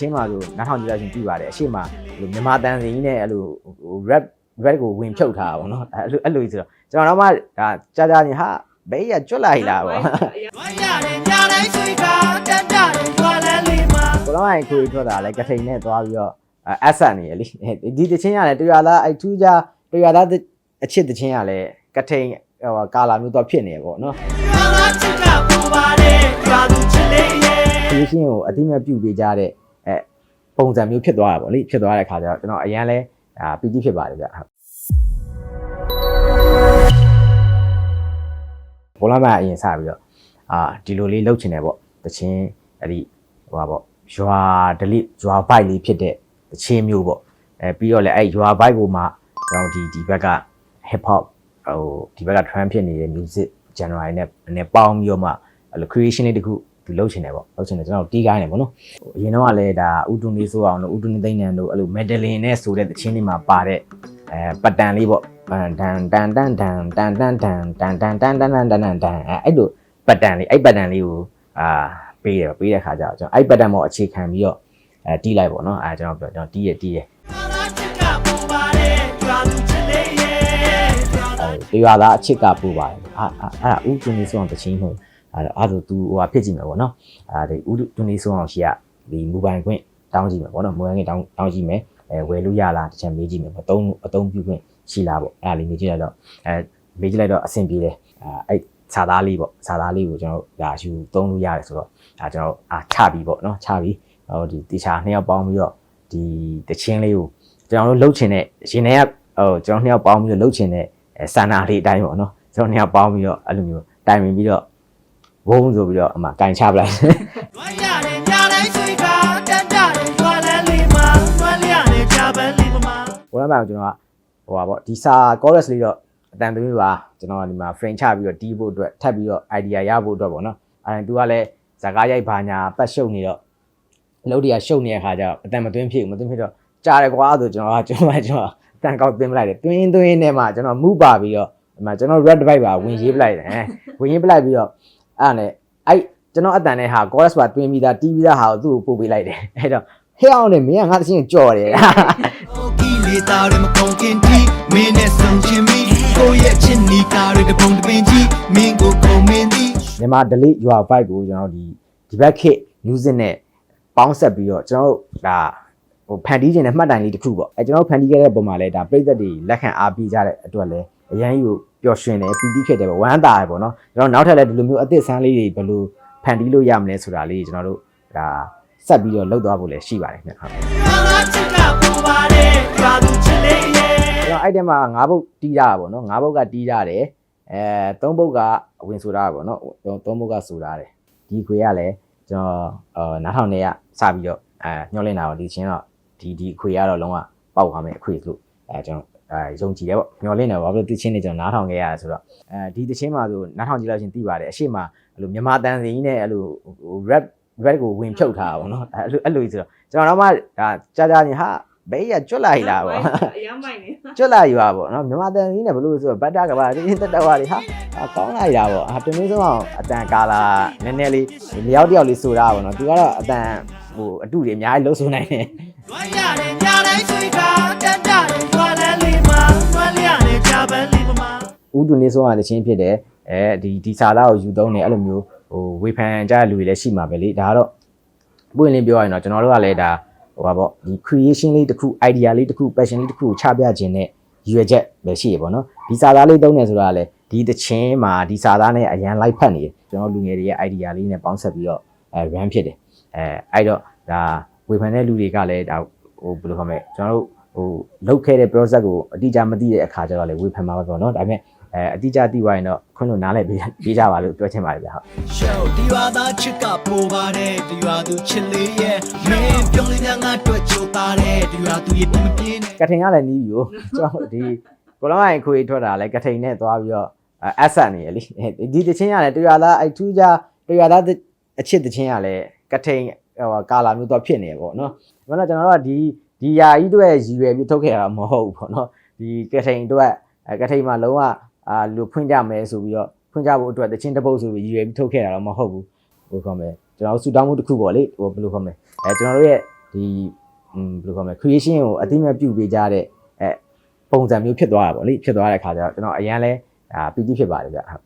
ချင်းမှာဆိုနားထောင်ကြည့်လိုက်ရှင်ပြပါတယ်အရှိမဟိုမြန်မာတန်စင်ကြီးနဲ့အဲ့လိုဟို rap rap ကိုဝင်ဖြုတ်ထားတာပေါ့နော်အဲ့လိုအဲ့လိုကြီးဆိုတော့ကျွန်တော်တော့မှဒါကြာကြာနေဟာဘဲရကျွတ်လာ E လားပေါ့ဝမ်းရတယ်ညတိုင်းဆွေကတန်တာတယ်ကျွာလန်းလေးမှာကိုလောင်းရင်ခွေထွက်တာလဲကထိန်နဲ့သွားပြီးတော့အက်ဆက်နေရလေဒီတချင်းရလဲတရားသားအဲ့ထူးကြတရားသားအချစ်တချင်းရလဲကထိန်ဟိုကာလာမျိုးတော့ဖြစ်နေပေါ့နော်ကျွာလာချစ်ကပူပါတယ်ကျွာသူချစ်လေးရဲ့ဒီရှင်းကိုအတိမတ်ပြုတ်ပေးကြတဲ့ အဲပုံစံမျိုးဖြစ်သွားတာပေါ့လေဖြစ်သွားတဲ့ခါကျတော့ကျွန်တော်အရန်လဲအာပီတိဖြစ်ပါတယ်ဗျဟုတ်ဘောလာမအရင်စပြီးတော့အာဒီလိုလေးလှုပ်ချင်တယ်ပေါ့တချင်းအဲ့ဒီဟိုပါပေါ့ရွာဒလိရွာဘိုက်လေးဖြစ်တဲ့တချင်းမျိုးပေါ့အဲပြီးတော့လည်းအဲ့ရွာဘိုက်ကိုမှကျွန်တော်ဒီဒီဘက်က hip hop ဟိုဒီဘက်က trend ဖြစ်နေတဲ့ music genre နဲ့နဲ့ပေါင်းပြီးတော့မှအဲ့လို creation လေးတစ်ခု သူလုပ်ချင်တယ်ပေါ့လုပ်ချင်တယ်ကျွန်တော်တီးကိုင်းတယ်ပေါ့နော်ဟိုအရင်တော့ကလည်းဒါဥတုနေဆိုအောင်လို့ဥတုနေသိန်းနန်တို့အဲ့လို medley နဲ့ဆိုတဲ့တခြင်းတွေမှာပါတဲ့အဲပတ်တန်လေးပေါ့တန်တန်တန်တန်တန်တန်တန်တန်တန်တန်တန်တန်တန်တန်တန်တန်အဲအဲ့လိုပတ်တန်လေးအဲ့ပတ်တန်လေးကိုအာပေးတယ်ပေးတဲ့ခါကျတော့ကျွန်တော်အဲ့ပတ်တန်ပေါ်အခြေခံပြီးတော့အဲတီးလိုက်ပေါ့နော်အဲကျွန်တော်ပြောကျွန်တော်တီးရတီးရကျွာလာချစ်ကပူပါတယ်ကျွာသူချစ်လေးရဲ့ကျွာလာအဲရွာသားအချစ်ကပူပါတယ်အာအာအဲ့ဒါဥတုနေဆိုအောင်တခြင်းမဟုတ် အဲ့တော့အဲ့ဒါသူဟိုဟာဖြစ်ကြည့်မယ်ပေါ့နော်အဲဒီဥတုနေဆိုအောင်ရှိရဒီမူပိုင်ခွင့်တောင်းကြည့်မယ်ပေါ့နော်မူပိုင်ခွင့်တောင်းတောင်းကြည့်မယ်အဲဝယ်လို့ရလားတစ်ချက်မေးကြည့်မယ်ပေါ့အသုံးအသုံးပြုခွင့်ရှိလားပေါ့အဲ့ဒါလေးမေးကြည့်လိုက်တော့အဲမေးကြည့်လိုက်တော့အဆင်ပြေတယ်အဲအဲ့စာသားလေးပေါ့စာသားလေးကိုကျွန်တော်ဒါယူသုံးလို့ရတယ်ဆိုတော့ဒါကျွန်တော်အာချပြီးပေါ့နော်ချပြီးဟိုဒီတေချာနှစ်ယောက်ပေါင်းပြီးတော့ဒီတချင်းလေးကိုကျွန်တော်တို့လှုပ်ချင်တဲ့ရှင်တွေကဟိုကျွန်တော်နှစ်ယောက်ပေါင်းပြီးတော့လှုပ်ချင်တဲ့အဲစာနာလေးအတိုင်းပေါ့နော်ကျွန်တော်နှစ်ယောက်ပေါင်းပြီးတော့အဲ့လိုမျိုးတိုင်ပင်ပြီးတော့ ဝုန်းဆိုပြီးတော့အမှကင်ချပလိုက်ဝမ်းရတယ်ညတိုင်းဆွေကတန်တာတယ်ကျွာလန်းလေးမှာကျွာလျရတယ်ဂျာပန်လေးမှာဘောလမ်းပိုင်းကိုကျွန်တော်ကဟိုပါပေါ့ဒီစာ chorus လေးတော့အတန်သမီးပါကျွန်တော်ကဒီမှာ frame ချပြီးတော့တီးဖို့အတွက်ထပ်ပြီးတော့ idea ရဖို့အတွက်ပေါ့နော်အဲဒါသူကလည်းဇာကားရိုက်ဘာညာပတ်ရှုပ်နေတော့အလုပ်တွေကရှုပ်နေတဲ့ခါကျတော့အတန်မသွင်းဖြစ်ဘူးမသွင်းဖြစ်တော့ကြားတယ်ကွာဆိုကျွန်တော်ကကျွန်တော်ကကျွန်တော်အတန်ကောက်သွင်းပလိုက်တယ်သွင်းသွင်းနဲ့မှကျွန်တော်မူပါပြီးတော့ဒီမှာကျွန်တော် red device ပါဝင်ရေးပလိုက်တယ်ဝင်ရေးပလိုက်ပြီးတော့ အဲ့ဒါနဲ့အဲ့ကျွန်တော်အတန်နဲ့ဟာ chorus ပါတွင်းပြီးသားတီးပြီးသားဟာကိုသူ့ကိုပို့ပေးလိုက်တယ်အဲ့တော့ဟဲ့အောင်နဲ့မင်းကငါသချင်းကြော်တယ်ေတာတွေမကုန်ခင်တီမင်းနဲ့ဆုံချင်းမီကိုရဲ့ချစ်နီတာတွေတပုံတပင်ကြီးမင်းကိုကုန်မင်းသည်မြန်မာ delete your vibe ကိုကျွန်တော်ဒီဒီဘက်ခေ music နဲ့ပေါင်းဆက်ပြီးတော့ကျွန်တော်ဒါဟိုဖန်တီးခြင်းနဲ့မှတ်တိုင်လေးတစ်ခုပေါ့အဲကျွန်တော်ဖန်တီးခဲ့တဲ့ပုံမှာလဲဒါပြည့်သက်တွေလက်ခံအားပေးကြတဲ့အတွက်လဲအရန်ကြီးကို ပျော်ရွှင်တယ်ပီတိဖြစ်တယ်ပေါ့ဝမ်းသာတယ်ပေါ့နော်ကျွန်တော်နောက်ထပ်လဲဒီလိုမျိုးအသစ်ဆန်းလေးတွေဘယ်လိုဖန်တီးလို့ရမလဲဆိုတာလေးကျွန်တော်တို့ဒါဆက်ပြီးတော့လုပ်သွားဖို့လည်းရှိပါတယ်ခင်ဗျဟုတ်ကျွာလာချစ်ကပူပါတယ်ကျွာသူချစ်လေးရဲ့ကျွန်တော်အဲ့တဲမှာ၅ဘုတ်တီးကြတာပေါ့နော်၅ဘုတ်ကတီးကြတယ်အဲ၃ဘုတ်ကဝင်ဆိုတာပေါ့နော်၃ဘုတ်ကဆိုတာတယ်ဒီခွေကလည်းကျွန်တော်အာနားထောင်နေရစပြီးတော့အဲညှောလင့်တာတော့ဒီချင်းတော့ဒီဒီခွေကတော့လုံးဝပေါက်သွားမယ်အခွေလို့အဲကျွန်တော် အဲယုံကြည်တယ်ပေါ့ညှောလင့်တယ်ဘာလို့ဒီချင်းနေကျွန်တော်နားထောင်ခဲ့ရတယ်ဆိုတော့အဲဒီတချင်းမှာဆိုနားထောင်ကြည့်လို့ချင်းသိပါတယ်အရှိမအဲ့လိုမြန်မာတန်စင်ကြီးနဲ့အဲ့လိုဟို rap rap ကိုဝင်ဖြုတ်ထားတာပေါ့နော်အဲ့လိုအဲ့လိုကြီးဆိုတော့ကျွန်တော်တော့မှဒါကြာကြာနေဟာဘဲရကျွတ်လာ E လားပေါ့အရင်မိုက်နေကျွတ်လာယူပါပေါ့နော်မြန်မာတန်ကြီးနဲ့ဘလို့ဆိုတော့ဘတ်တာကပါတင်းတင်းတက်တက်ပါလေဟာအာကောင်းလိုက်တာပေါ့အာတမင်းဆုံးအောင်အတန်ကာလာနည်းနည်းလေးလျောက်တယောက်လေးဆိုတာပေါ့နော်သူကတော့အတန်ဟိုအတုတွေအများကြီးလှုပ်ဆိုနိုင်တယ် ဥတုနေဆုံးရတဲ့ချင်းဖြစ်တယ်အဲဒီဒီစာသားကိုယူသုံးတယ်အဲ့လိုမျိုးဟိုဝေဖန်ကြတဲ့လူတွေလည်းရှိမှာပဲလေဒါကတော့ပွင့်လင်းပြောရရင်တော့ကျွန်တော်တို့ကလည်းဒါဟိုပါပေါ့ဒီ creation လေးတစ်ခု idea လေးတစ်ခု passion လေးတစ်ခုကိုချပြခြင်းနဲ့ရွေချက်ပဲရှိရပေါ့နော်ဒီစာသားလေးသုံးနေဆိုတာကလည်းဒီတချင်းမှာဒီစာသားနဲ့အရန်လိုက်ဖက်နေတယ်ကျွန်တော်လူငယ်တွေရဲ့ idea လေးနဲ့ပေါင်းဆက်ပြီးတော့အဲ run ဖြစ်တယ်အဲအဲ့တော့ဒါဝေဖန်တဲ့လူတွေကလည်းဒါဟိုဘယ်လိုခေါ်မလဲကျွန်တော်တို့ဟိုလုတ်ခဲ့တဲ့ process ကိုအတိအကျမသိတဲ့အခါကျတော့လေဝေဖန်မှာပဲပေါ့နော်ဒါပေမဲ့ အဲအတိအကျသိသွားရင်တော့ခွင့်လို့နားလည်ပေးပေးကြပါလို့ပြောချင်ပါတယ်ဗျဟုတ် show ဒီရွာသားချစ်ကပူပါတယ်ဒီရွာသူချစ်လေးရဲ့မင်းပြုံးလေးများငါတွေ့ချိုသားတယ်ဒီရွာသူရဲ့ပြမပြင်းနဲ့ကထိန်ကလည်းနီးပြီကိုကျွန်တော်ဒီကိုလောင်းရင်ခွေထွက်တာလဲကထိန်နဲ့သွားပြီးတော့အက်ဆက်နေရလေဒီတချင်းရလဲတရားသားအဲ့ထူးကြတရားသားအချစ်တချင်းရလဲကထိန်ဟိုကာလာမျိုးတော့ဖြစ်နေပေါ့နော်ဒါမှမဟုတ်ကျွန်တော်တို့ကဒီဒီယာကြီးတွေရည်ရွယ်ပြီးထုတ်ခဲ့တာမဟုတ်ဘူးပေါ့နော်ဒီကထိန်အတွက်ကထိန်မှာလုံးဝ အာလူဖွင့်ကြမယ်ဆိုပြီးတော့ဖွင့်ကြဖို့အတွက်တချင်းတစ်ပုတ်ဆိုပြီးရည်ရွယ်ပြီးထုတ်ခဲ့တာတော့မဟုတ်ဘူးဟိုကောမယ်ကျွန်တော်ဆူတောင်းမှုတစ်ခုပေါ့လေဟိုဘယ်လိုခေါ်မလဲအဲကျွန်တော်တို့ရဲ့ဒီဘယ်လိုခေါ်မလဲ creation ကိုအတိအမြတ်ပြုပေးကြတဲ့အဲပုံစံမျိုးဖြစ်သွားတာပေါ့လေဖြစ်သွားတဲ့ခါကျတော့ကျွန်တော်အရင်လဲအာပီတိဖြစ်ပါတယ်ဗျဟုတ်